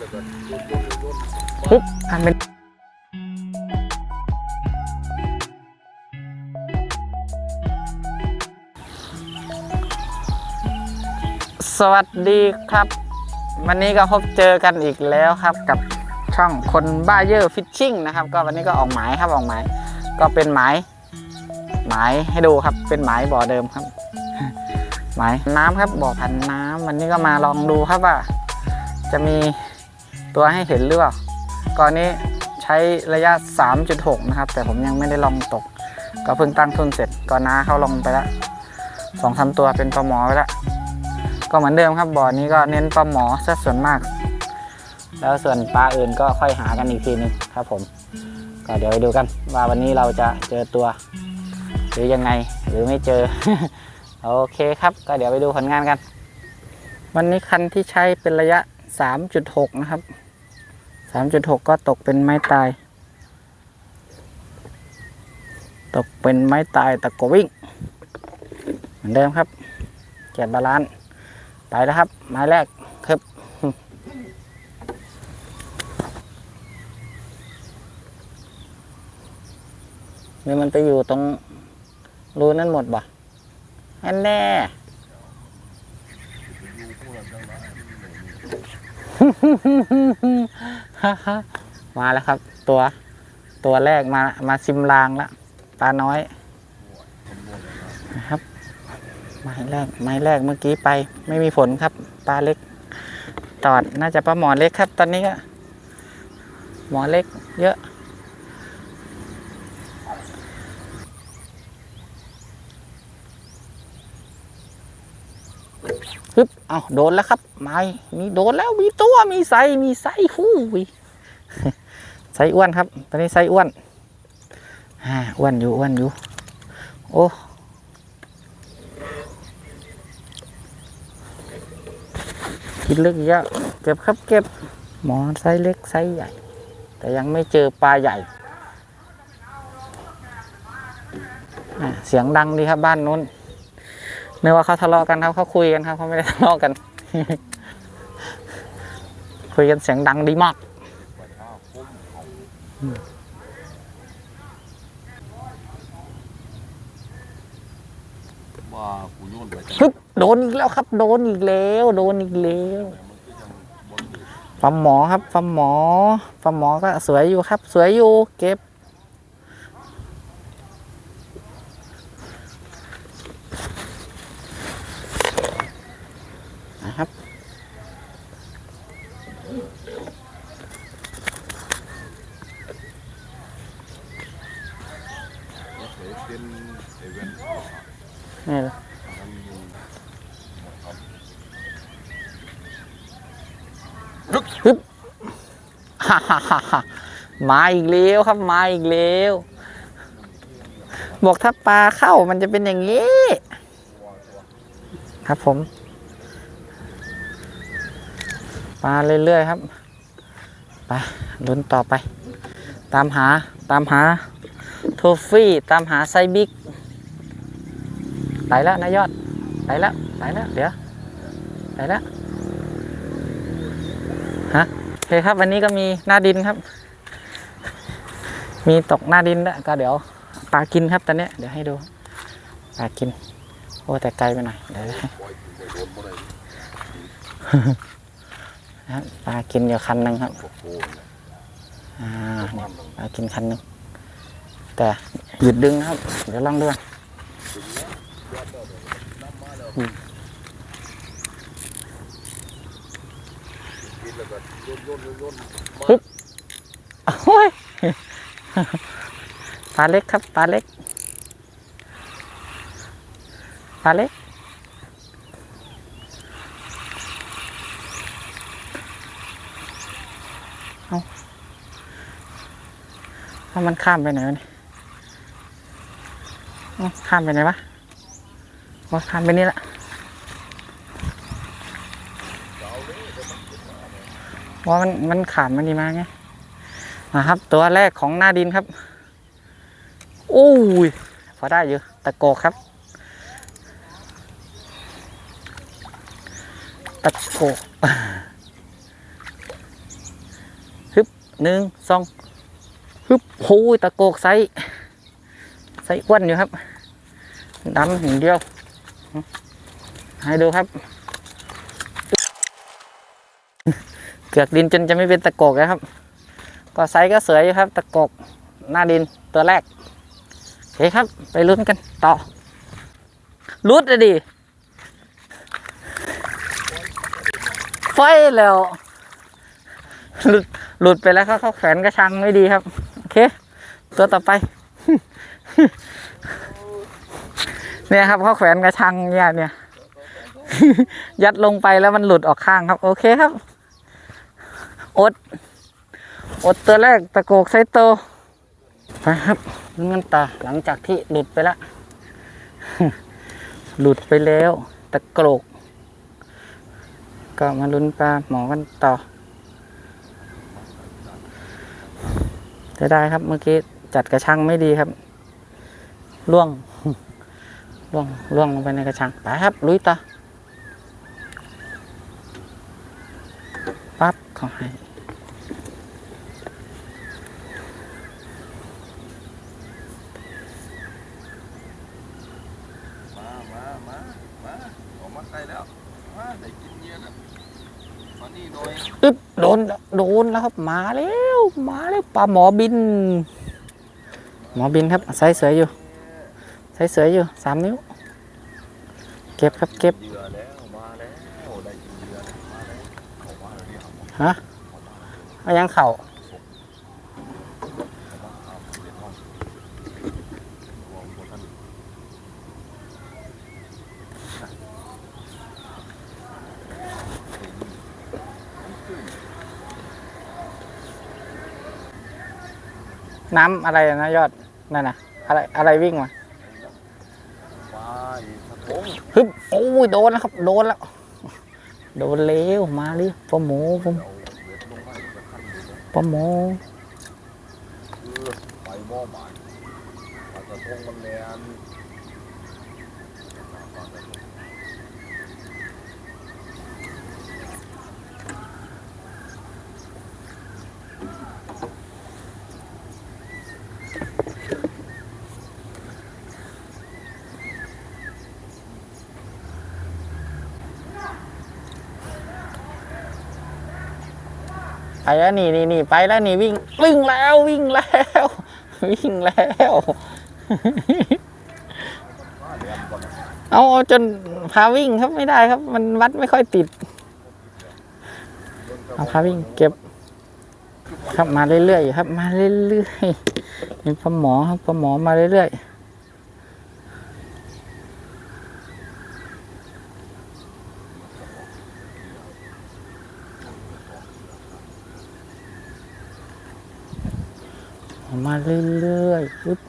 ปุ๊บอันเป็นสวัสดีครับ วันนี้ก็พบเจอกันอีกแล้วครับ กับช่องคนบ้าเยอร์ฟิชชิ่งนะครับ ก็วันนี้ก็ออกหมายครับออกหมาย ก็เป็นหมายหมายให้ดูครับ เป็นหมายบ่อเดิมครับ หมายน้ำครับบ่อพันน้ำวันนี้ก็มาลองดูครับว่า จะมี ตัวให้เห็นหรือเปล่าก่อนนี้ใช้ระยะ 3.6 นะครับ แต่ผมยังไม่ได้ลองตก ก็เพิ่งตั้งทุนเสร็จก็น้าเขาลงไปแล้วสองสามตัวเป็นปลาหมอไปแล้วก็เหมือนเดิมครับบ่อนี้ก็เน้นปลาหมอซะส่วนมาก แล้วส่วนปลาอื่นก็ค่อยหากันอีกทีนึงครับผม ก็เดี๋ยวไปดูกันว่าวันนี้เราจะเจอตัว หรือยังไงหรือไม่เจอ โอเคครับ ก็เดี๋ยวไปดูผลงานกัน วันนี้คันที่ใช้เป็นระยะ 3.6 นะครับ 3.6ก็ตกเป็นไม้ตาย ตกเป็นไม้ตายตะกวิ่ง เหมือนเดิมครับเกียรบาลานซ์ไปแล้วครับ ไม้แรกครับนี่มันไปอยู่ตรงรูนั่นหมดบ่อันแน่ มาแล้วครับ ตัวตัวแรกมามาซิมรางแล้วปลาน้อยนะครับ ไม้แรกไม้แรกเมื่อกี้ไปไม่มีฝนครับปลาเล็ก ตอดน่าจะปลาหมอเล็กครับ ตอนนี้ก็หมอเล็ก เยอะ เอาโดนแล้วครับไม่มีโดนแล้วมีตัวมีไซมีไซหู้ยไซอ้วนครับ ตอนนี้ไซอ้วนอ่าอ้วนอยู่อ้วนอยู่โอ้กินลึกอีกแล้วเก็บครับเก็บหมอไซเล็กไซใหญ่ แต่ยังไม่เจอปลาใหญ่เสียงดังดีครับบ้านนู้น นึกว่าเขาทะเลาะกันครับเขาคุยกันครับเขาไม่ได้ทะเลาะกัน คุยกันเสียงดังดีมากว่ากูโยนไปฮึบโดนอีกแล้วครับ โดนอีกแล้วโดนอีกแล้วฟาร์มหมอครับฟาร์มหมอฟาร์มหมอก็สวยอยู่ครับ สวยอยู่ เก็บ นไอเวนนี่เลยฮึบฮ่าฮ่าฮ่าฮ่ามาอีกแล้วครับมาอีกแล้วบอกถ้าปลาเข้ามันจะเป็นอย่างนี้ ครับผม ปลาเรื่อยๆครับ ไปลุ้นต่อไป ตามหาตามหา โทฟี่ตามหาไซบิ๊กไปแล้วนายยอด ไปแล้ว ไปแล้ว เดี๋ยว ไปแล้ว ฮะโอเคครับ วันนี้ก็มีหน้าดินครับ มีตกหน้าดินแล้วก็เดี๋ยวปลากินครับตอนนี้เดี๋ยวให้ดูปลากิน โอ้แต่ไกลไปหน่อยเดี๋ยวปล่ากินอยู่คันหนึ่งครับอ่าปลากินคันหนึ่ง แต่หยุดดึงครับ เดี๋ยวล่องดูก่อนอืมกินแล้วก็โอ้ยปลาเล็กครับปลาเล็กปลาเล็กเอาเอามันข้ามไปไหนวะเนี่ย ข้ามไปไหนวะว่าข้ามไปนี่ละว่ามันมันขามมันดีมากไงนะครับ ตัวแรกของหน้าดินครับโอ้ยพอได้อยู่ตะโกครับ ตะโกกหนึ่งสองฮึบโอ้ยตะโกกไซส์ ไซส์อ้วนอยู่ครับดำอย่างเดียว ให้ดูครับ เกือกดินจนจะไม่เป็นตะโกกแล้วครับ ก็ไซส์ก็สวยอยู่ครับ ตะโกกหน้าดินตัวแรกโอเคครับ ไปลุ้นกันต่อรุดเลยดิไฟแล้ว หลุดหลุดไปแล้วเขาเขาแขวนกระชังไม่ดีครับ โอเค ตัวต่อไป เนี่ยครับเขาแขวนกระชังเนี่ยเนี่ย ยัดลงไปแล้วมันหลุดออกข้างครับ โอเคครับ อด อดตัวแรกตะโกกไซโตไปครับลุ้นกันต่อหลังจากที่หลุดไปแล้วหลุดไปแล้ว ตะโกรกก็มาลุ้นปลาหมอกันต่อจะได้ครับเมื่อกี้จัดกระชังไม่ดีครับ ล่วงล่วงล่วงลงไปในกระชังไปครับลุยต่อปั๊บเขาให้มามามามาออกมาใกล้แล้วมาได้กินเยอะแล้วมานี่โดยอึ๊บโดนโดนแล้วครับมาแล้ว มาแล้วปลาหมอบิน หมอบินครับไซส์สวยอยู่ สวยๆอยู่สามนิ้ว เก็บครับเก็บฮะเอายังเข่าน้ำอะไรนะยอด นั่นนะอะไรอะไรวิ่งมา ครับผมฮึบโอ้ยโดนแล้วครับ โดนแล้ว โดนเล้วมาเลยปลาหมูปลาเอมาอีกสักขั้นหนึ่งนะปลาหมูเออไปหม้อบานปลากระทงมันแลนปลากระทง ไปแล้วนี่นี่นี่ไปแล้วนี่วิ่งวิ่งแล้ววิ่งแล้ว วิ่งแล้วเอาเอาจนพาวิ่งครับไม่ได้ครับ มันวัดไม่ค่อยติดเอาพาวิ่งเก็บ ครับมาเรื่อยๆครับ มาเรื่อยๆเป็นปลาหมอครับปลาหมอมาเรื่อยๆ มาเรื่อยๆปึ๊บ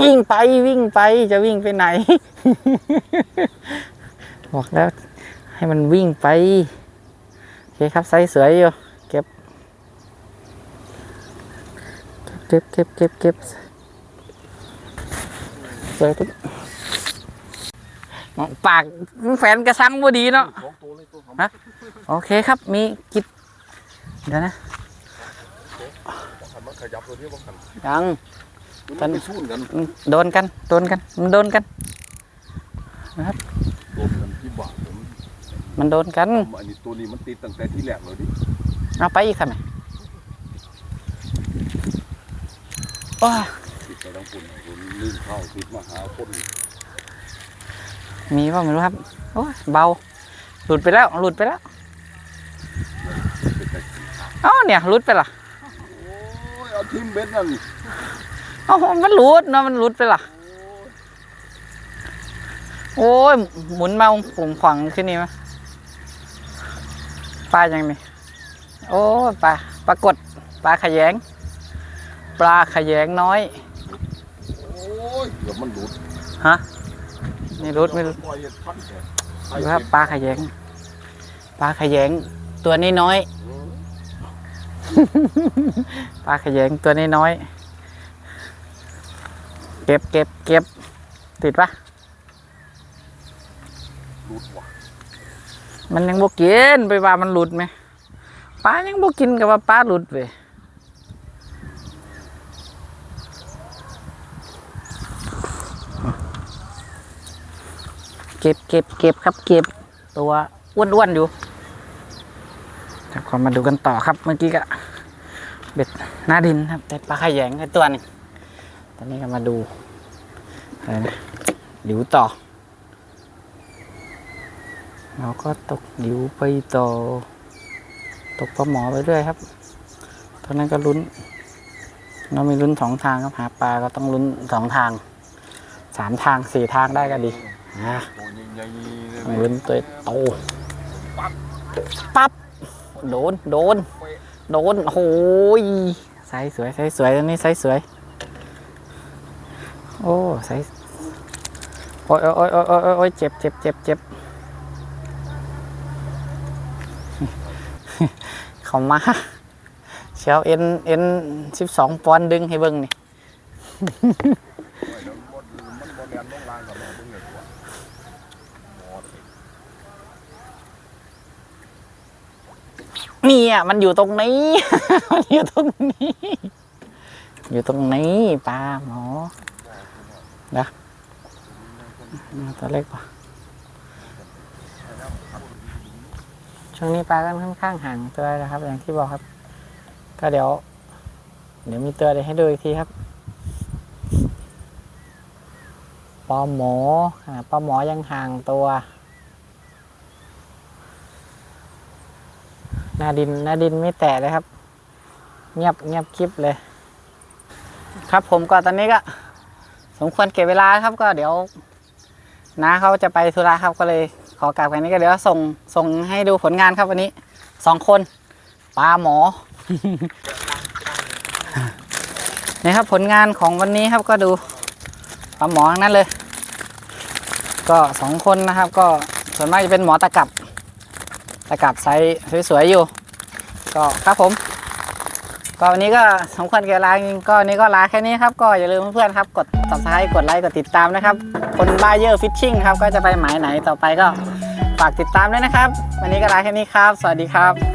วิ่งไปวิ่งไปจะวิ่งไปไหน บอกแล้วให้มันวิ่งไป คครับไซส์สวยอยู่เก็บเก็บเก็บเก็บเก็บสวยทุกปากแฟนกระชังบ่ดีเนาะฮะโอเคครับมีกิจเดี๋ยวนะขันมันขยับตัวนี้ว่าขันยังมันกันมโดนกันโดนกันนโดนกัน โดนกันที่บาท มมันโดนกัน อันนี้ตัวนี้มันติดตั้งแต่ที่แรกเลยดิเอาไปอีกค่ะแม่ว้าติดไปทั้งคนคนลื่นเข้าติดมาหาคนมีเปล่าไม่รู้ครับ โอ้ยเบา หลุดไปแล้ว หลุดไปแล้วเป็นแต่เอ้าเนี่ยหลุดไปละโอ้ยเอาทิมเบ็ดนั่นเอ้ามันหลุดเนาะมันหลุดไปละโอ้ยหมุนมาผมขวางขึ้นนี่มะ ปลาอย่างนี้โอ้ยปลาปลากดปลาขยง ปลาขยงน้อย โอ้ยเดี๋ยวมันหลุดฮะไม่หลุดไม่หลุดปล่อยเห็ดพันแก่ดูครับปลาขยง ปลาขยง ตัวนี้น้อย ปลาขยงตัวนี้น้อยๆเก็บเก็บเก็บติดปะรูดว่ะ มันยังบกินไปว่ามันหลุดไหมปลายังบกินกับว่าปลาหลุดเว้ยเก็บเก็บเก็บครับเก็บตัวอ้วนๆอยู่ครับก็มาดูกันต่อครับเมื่อกี้ก็เบ็ดหน้าดินครับแต่ปลาขยงไอ้ตัวนึงตอนนี้ก็มาดูอะไรนะหลิวต่อ เราก็ตกหลิวไปต่อ ตกปลาหมอไปเรื่อยครับ ตอนนั้นก็ลุ้น เรามีลุ้นสองทางครับหาปลาก็ต้องลุ้นสองทาง สามทางสี่ทางได้ก็ดีอะตัวใหญ่ๆเลยต้องลุ้นตัวโตปั๊บ โดน โดน โดนโอ้ยไซส์สวยไซส์สวยตัวนี้ไซส์สวย โอ้ไซส์โอ้ยโอ้ยโอ้ยโอ้ยโอ้ยโอ้ยเจ็บเจ็บเจ็บเจ็บ เข้ามาเชียวเอ็นเอ็นสิบสองปอนดึงให้เบิ้งนี่เนี่อะมันอยู่ตรงนี้ มันอยู่ตรงนี้ อยู่ตรงนี้ปลาหมอนะตัวเล็กปะ ช่วงนี้ปลาก็ค่อนข้างห่างตัวนะครับ อย่างที่บอกครับ ก็เดี๋ยว เดี๋ยวมีตัวเดี๋ยวให้ดูอีกทีครับปลาหมออ่าปลาหมอยังห่างตัว หน้าดินหน้าดินไม่แตะเลยครับ เงียบเงียบคลิปเลย ครับผมก็ตอนนี้ก็ สมควรเก็บเวลาครับก็เดี๋ยวน้าเขาจะไปธุระครับก็เลย ขอกลับกันนี้ก็เดี๋ยวส่งส่งให้ดูผลงานครับวันนี้สองคนปลาหมอ นี่ครับผลงานของวันนี้ครับก็ดูปลาหมอทั้งนั้นเลย ก็สองคนนะครับ ก็ส่วนมากจะเป็นหมอตะกับตะกับไซส์สวยๆอยู่ ก็ครับผม ก็วันนี้ก็สมควรแก่ลาจริงก็วันนี้ก็ลาแค่นี้ครับ ก็อย่าลืมเพื่อนๆครับ กด subscribe กดไลค์กดติดตามนะครับ คนบ้าเยอร์ฟิชชิ่งครับก็จะไปหมายไหนต่อไปก็ฝากติดตามด้วยนะครับ วันนี้ก็ลาแค่นี้ครับ สวัสดีครับ